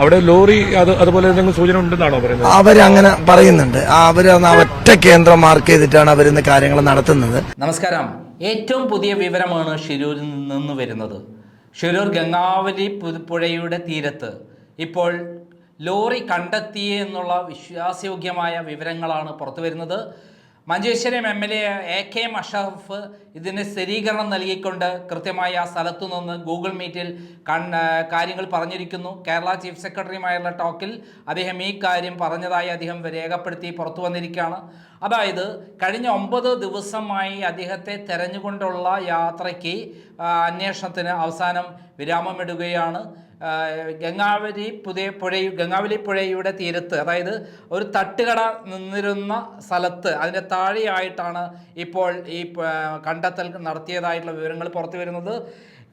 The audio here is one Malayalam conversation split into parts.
അവിടെ ലോറി അത് അതുപോലെ എന്തെങ്കിലും സൂചന ഉണ്ടെന്നാണോ പറയുന്നത്? അവരങ്ങനെ പറയുന്നുണ്ട്. ആ ഒറ്റ കേന്ദ്രം മാർക്ക് ചെയ്തിട്ടാണ് അവരിന്ന് കാര്യങ്ങൾ നടത്തുന്നത്. നമസ്കാരം. ഏറ്റവും പുതിയ വിവരമാണ് ഷിരൂരിൽ നിന്ന് വരുന്നത്. ഷിരൂർ ഗംഗാവലി പുതുപ്പുഴയുടെ പുഴയുടെ തീരത്ത്. ഇപ്പോൾ ലോറി കണ്ടെത്തിയെന്നുള്ള വിശ്വാസയോഗ്യമായ വിവരങ്ങളാണ് പുറത്തു വരുന്നത് Manjeshwaram M L A A K M Ashraf ഇതിന് സ്ഥിരീകരണം നൽകിക്കൊണ്ട് കൃത്യമായി ആ സ്ഥലത്തു നിന്ന് ഗൂഗിൾ മീറ്റിൽ കാര്യങ്ങൾ പറഞ്ഞിരിക്കുന്നു. കേരള ചീഫ് സെക്രട്ടറിയുമായുള്ള ടോക്കിൽ അദ്ദേഹം ഈ കാര്യം പറഞ്ഞതായി അദ്ദേഹം രേഖപ്പെടുത്തി പുറത്തു വന്നിരിക്കുകയാണ്. അതായത് കഴിഞ്ഞ ഒമ്പത് ദിവസമായി അദ്ദേഹത്തെ തെരഞ്ഞുകൊണ്ടുള്ള യാത്രയ്ക്ക് അന്വേഷണത്തിന് അവസാനം വിരാമമിടുകയാണ്. ഗംഗാവലി പുതിയ പുഴ ഗംഗാവലി പുഴയുടെ തീരത്ത് അതായത് ഒരു തട്ടുകട നിന്നിരുന്ന സ്ഥലത്ത് അതിന്റെ താഴെയായിട്ടാണ് ഇപ്പോൾ ഈ കണ്ടെത്തൽ നടത്തിയതായിട്ടുള്ള വിവരങ്ങൾ പുറത്തു വരുന്നത്.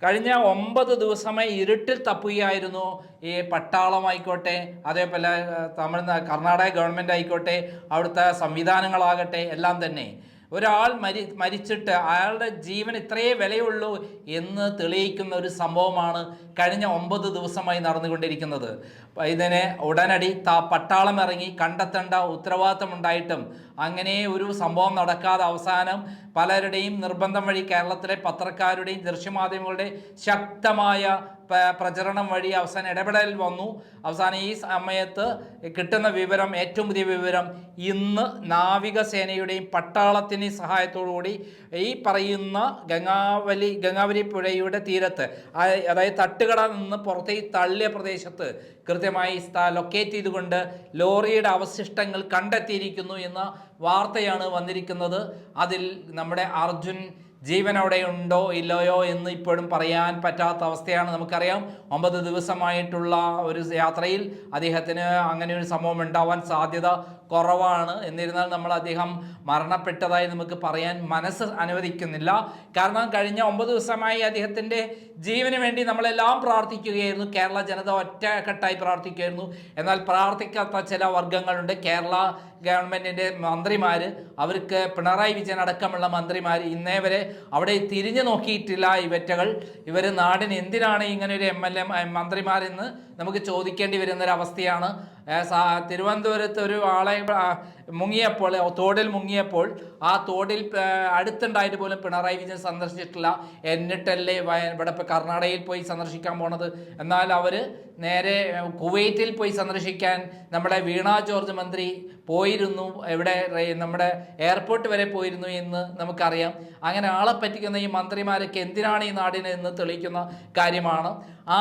കഴിഞ്ഞ ഒമ്പത് ദിവസമായി ഇരുട്ടിൽ തപ്പുകയായിരുന്നു ഈ പട്ടാളമായിക്കോട്ടെ അതേപോലെ തമിഴ്നാട് കർണാടക ഗവൺമെന്റ് ആയിക്കോട്ടെ അവിടുത്തെ സംവിധാനങ്ങളാകട്ടെ എല്ലാം തന്നെ. ഒരാൾ മരി മരിച്ചിട്ട് അയാളുടെ ജീവൻ ഇത്രയേ വിലയുള്ളൂ എന്ന് തെളിയിക്കുന്ന ഒരു സംഭവമാണ് കഴിഞ്ഞ ഒമ്പത് ദിവസമായി നടന്നുകൊണ്ടിരിക്കുന്നത്. ഇതിനെ ഉടനടി ത പട്ടാളം ഇറങ്ങി കണ്ടെത്തേണ്ട ഉത്തരവാദിത്തമുണ്ടായിട്ടും അങ്ങനെ ഒരു സംഭവം നടക്കാതെ അവസാനം പലരുടെയും നിർബന്ധം വഴി കേരളത്തിലെ പത്രക്കാരുടെയും ദൃശ്യമാധ്യമങ്ങളുടെ ശക്തമായ പ്രചരണം വഴി അവസാനം ഇടപെടൽ വന്നു. അവസാനം ഈ സമയത്ത് കിട്ടുന്ന വിവരം ഏറ്റവും പുതിയ വിവരം ഇന്ന് നാവികസേനയുടെയും പട്ടാളത്തിന്റെ സഹായത്തോടുകൂടി ഈ പറയുന്ന ഗംഗാവലി ഗംഗാവലി പുഴയുടെ തീരത്ത് അതായത് തട്ടുകട നിന്ന് പുറത്തേക്ക് തള്ളിയ പ്രദേശത്ത് കൃത്യമായി ലൊക്കേറ്റ് ചെയ്തുകൊണ്ട് ലോറിയുടെ അവശിഷ്ടങ്ങൾ കണ്ടെത്തിയിരിക്കുന്നു എന്ന വാർത്തയാണ് വന്നിരിക്കുന്നത്. അതിൽ നമ്മുടെ അർജുൻ ജീവനോടെ ഉണ്ടോ ഇല്ലയോ എന്ന് ഇപ്പോഴും പറയാൻ പറ്റാത്ത അവസ്ഥയാണ് നമുക്കറിയാം. ഒമ്പത് ദിവസമായിട്ടുള്ള ഒരു യാത്രയിൽ അദ്ദേഹത്തിന് അങ്ങനെ ഒരു സംഭവം ഉണ്ടാവാൻ സാധ്യത കുറവാണ്. എന്നിരുന്നാൽ നമ്മൾ അദ്ദേഹം മരണപ്പെട്ടതായി നമുക്ക് പറയാൻ മനസ്സ് അനുവദിക്കുന്നില്ല. കാരണം കഴിഞ്ഞ ഒമ്പത് ദിവസമായി അദ്ദേഹത്തിന്റെ ജീവന് വേണ്ടി നമ്മളെല്ലാം പ്രാർത്ഥിക്കുകയായിരുന്നു. കേരള ജനത ഒറ്റക്കെട്ടായി പ്രാർത്ഥിക്കുകയായിരുന്നു. എന്നാൽ പ്രാർത്ഥിക്കാത്ത ചില വർഗങ്ങളുണ്ട്. കേരള ഗവൺമെന്റിന്റെ മന്ത്രിമാർ അവർക്ക് പിണറായി വിജയൻ അടക്കമുള്ള മന്ത്രിമാർ ഇന്നേ വരെ അവിടെ തിരിഞ്ഞു നോക്കിയിട്ടില്ല ഇവറ്റകൾ. ഇവർ നാടിന് എന്തിനാണ് ഇങ്ങനെ ഒരു എം എൽ എ മന്ത്രിമാരെന്ന് നമുക്ക് ചോദിക്കേണ്ടി വരുന്നൊരവസ്ഥയാണ്. തിരുവനന്തപുരത്ത് ഒരു ആളെ മുങ്ങിയപ്പോൾ തോടിൽ മുങ്ങിയപ്പോൾ ആ തോടിൽ അടുത്തുണ്ടായിട്ട് പോലും പിണറായി വിജയൻ സന്ദർശിച്ചിട്ടില്ല. എന്നിട്ടല്ലേ ഇവിടെ ഇപ്പോൾ കർണാടകയിൽ പോയി സന്ദർശിക്കാൻ പോണത്? എന്നാൽ അവർ നേരെ കുവൈറ്റിൽ പോയി സന്ദർശിക്കാൻ നമ്മുടെ വീണ ജോർജ് മന്ത്രി പോയിരുന്നു. എവിടെ നമ്മുടെ എയർപോർട്ട് വരെ പോയിരുന്നു എന്ന് നമുക്കറിയാം. അങ്ങനെ ആളെ പറ്റിക്കുന്ന ഈ മന്ത്രിമാരൊക്കെ എന്തിനാണ് ഈ നാടിനെ എന്ന് തെളിയിക്കുന്ന കാര്യമാണ്.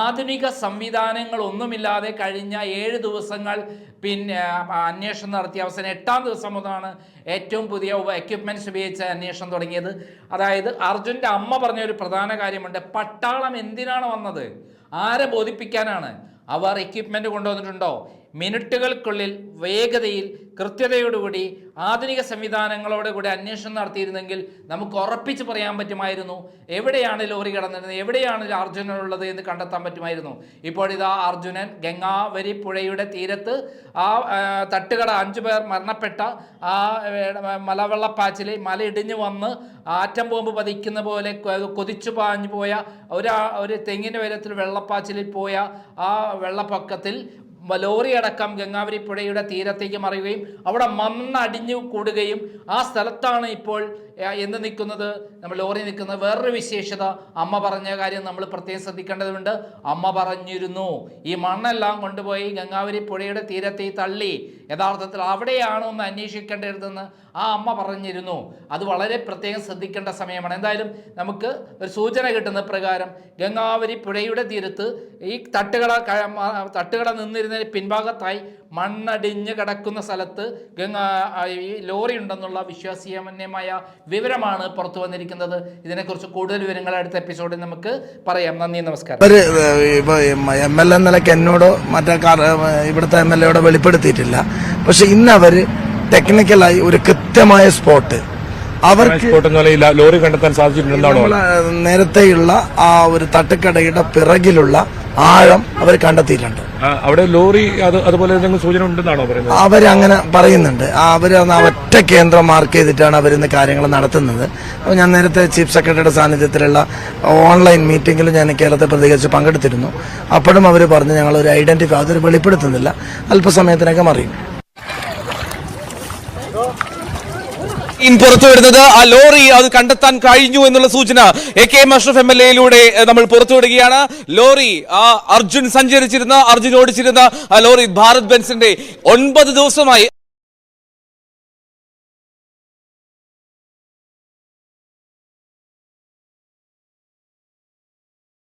ആധുനിക സംവിധാനങ്ങളൊന്നുമില്ലാതെ കഴിഞ്ഞ ഏഴ് ദിവസങ്ങൾ പിന്നെ അന്വേഷണം നടത്തിയ അവസാനം എട്ടാം ദിവസം മുതലാണ് ഏറ്റവും പുതിയ എക്യുപ്മെന്റ്സ് ഉപയോഗിച്ച് അന്വേഷണം തുടങ്ങിയത്. അതായത് അർജുന്റെ അമ്മ പറഞ്ഞ ഒരു പ്രധാന കാര്യമുണ്ട്. പട്ടാളം എന്തിനാണ് വന്നത്? ആരെ ബോധിപ്പിക്കാനാണ്? അവർ എക്യുപ്മെന്റ് കൊണ്ടുവന്നിട്ടുണ്ടോ? മിനിറ്റുകൾക്കുള്ളിൽ വേഗതയിൽ കൃത്യതയോടുകൂടി ആധുനിക സംവിധാനങ്ങളോടുകൂടി അന്വേഷണം നടത്തിയിരുന്നെങ്കിൽ നമുക്ക് ഉറപ്പിച്ച് പറയാൻ പറ്റുമായിരുന്നു. എവിടെയാണ് ലോറി കടന്നിരുന്നത്? എവിടെയാണ് അർജുനൻ ഉള്ളത് എന്ന് കണ്ടെത്താൻ പറ്റുമായിരുന്നു. ഇപ്പോഴിതാ അർജുനൻ ഗംഗാവരി പുഴയുടെ തീരത്ത് ആ തട്ടുകട അഞ്ചു പേർ മരണപ്പെട്ട ആ മലവെള്ളപ്പാച്ചിൽ മല ഇടിഞ്ഞു വന്ന് ആറ്റം ബോംബ് പതിക്കുന്ന പോലെ കൊതിച്ചു പാഞ്ഞു പോയ ഒരു ഒരു തെങ്ങിന്റെ ഉയരത്തിൽ വെള്ളപ്പാച്ചിലിൽ പോയ ആ വെള്ളപ്പൊക്കത്തിൽ ലോറി അടക്കം ഗംഗാവരി പുഴയുടെ തീരത്തേക്ക് മറിയുകയും അവിടെ മണ്ണടിഞ്ഞു കൂടുകയും ആ സ്ഥലത്താണ് ഇപ്പോൾ എന്ത് നിൽക്കുന്നത്? നമ്മൾ ലോറി നിൽക്കുന്നത് വേറൊരു വിശേഷത. അമ്മ പറഞ്ഞ കാര്യം നമ്മൾ പ്രത്യേകം ശ്രദ്ധിക്കേണ്ടതുണ്ട്. അമ്മ പറഞ്ഞിരുന്നു ഈ മണ്ണെല്ലാം കൊണ്ടുപോയി ഗംഗാവരി പുഴയുടെ തീരത്തെ തള്ളി. യഥാർത്ഥത്തിൽ അവിടെയാണോ എന്ന് അന്വേഷിക്കേണ്ടതെന്ന്? ആ അമ്മ പറഞ്ഞിരുന്നു. അത് വളരെ പ്രത്യേകം ശ്രദ്ധിക്കേണ്ട സമയമാണ്. എന്തായാലും നമുക്ക് ഒരു സൂചന കിട്ടുന്ന പ്രകാരം ഗംഗാവരി പുഴയുടെ തീരത്ത് ഈ തട്ടുകട തട്ടുകട നിന്നിരുന്നതിന് പിൻഭാഗത്തായി മണ്ണടിഞ്ഞ് കിടക്കുന്ന സ്ഥലത്ത് ഗംഗ ഈ ലോറി ഉണ്ടെന്നുള്ള വിശ്വാസീയമായ വിവരമാണ് പുറത്തു വന്നിരിക്കുന്നത്. ഇതിനെക്കുറിച്ച് കൂടുതൽ വിവരങ്ങൾ അടുത്ത എപ്പിസോഡിൽ നമുക്ക് പറയാം. നന്ദി നമസ്കാരം. ഇപ്പോൾ എം എൽ എ നിലയ്ക്ക് എന്നോടോ മറ്റേ കാർ- ഇവിടുത്തെ എം എൽ എയോടോ വെളിപ്പെടുത്തിയിട്ടില്ല. പക്ഷെ ഇന്ന് അവർ ടെക്നിക്കലായി ഒരു കൃത്യമായ സ്പോട്ട് അവർക്ക് ലോറി കണ്ടെത്താൻ സാധിച്ചിട്ടുണ്ടെന്നാണോ? നേരത്തെയുള്ള ആ ഒരു തട്ടുകടയുടെ പിറകിലുള്ള ആഴം അവർ കണ്ടെത്തിയിട്ടുണ്ട്. അവിടെ ലോറി അതുപോലെ സൂചന ഉണ്ടെന്നാണോ പറയുന്നത്? അവരങ്ങനെ പറയുന്നുണ്ട്. അവർ ഒറ്റ കേന്ദ്രം മാർക്ക് ചെയ്തിട്ടാണ് അവർ അവരിന്ന് കാര്യങ്ങൾ നടത്തുന്നത്. അപ്പോൾ ഞാൻ നേരത്തെ ചീഫ് സെക്രട്ടറിയുടെ സാന്നിധ്യത്തിലുള്ള ഓൺലൈൻ മീറ്റിംഗിൽ ഞാൻ കേരളത്തെ പ്രതികരിച്ച് പങ്കെടുത്തിരുന്നു. അപ്പോഴും അവർ പറഞ്ഞു ഞങ്ങൾ ഒരു ഐഡന്റിഫൈ അതൊരു വെളിപ്പെടുത്തുന്നില്ല. അല്പസമയത്തിനൊക്കെ അറിയും. പുറത്തു വരുന്നത്. ആ ലോറി അത് കണ്ടെത്താൻ കഴിഞ്ഞു എന്നുള്ള സൂചന A K M Ashraf M L എയിലൂടെ നമ്മൾ പുറത്തുവിടുകയാണ് ലോറി ആ അർജുൻ സഞ്ചരിച്ചിരുന്ന അർജുൻ ഓടിച്ചിരുന്ന ആ ലോറി ഭാരത് ബെൻസിന്റെ ഒൻപത് ദിവസമായി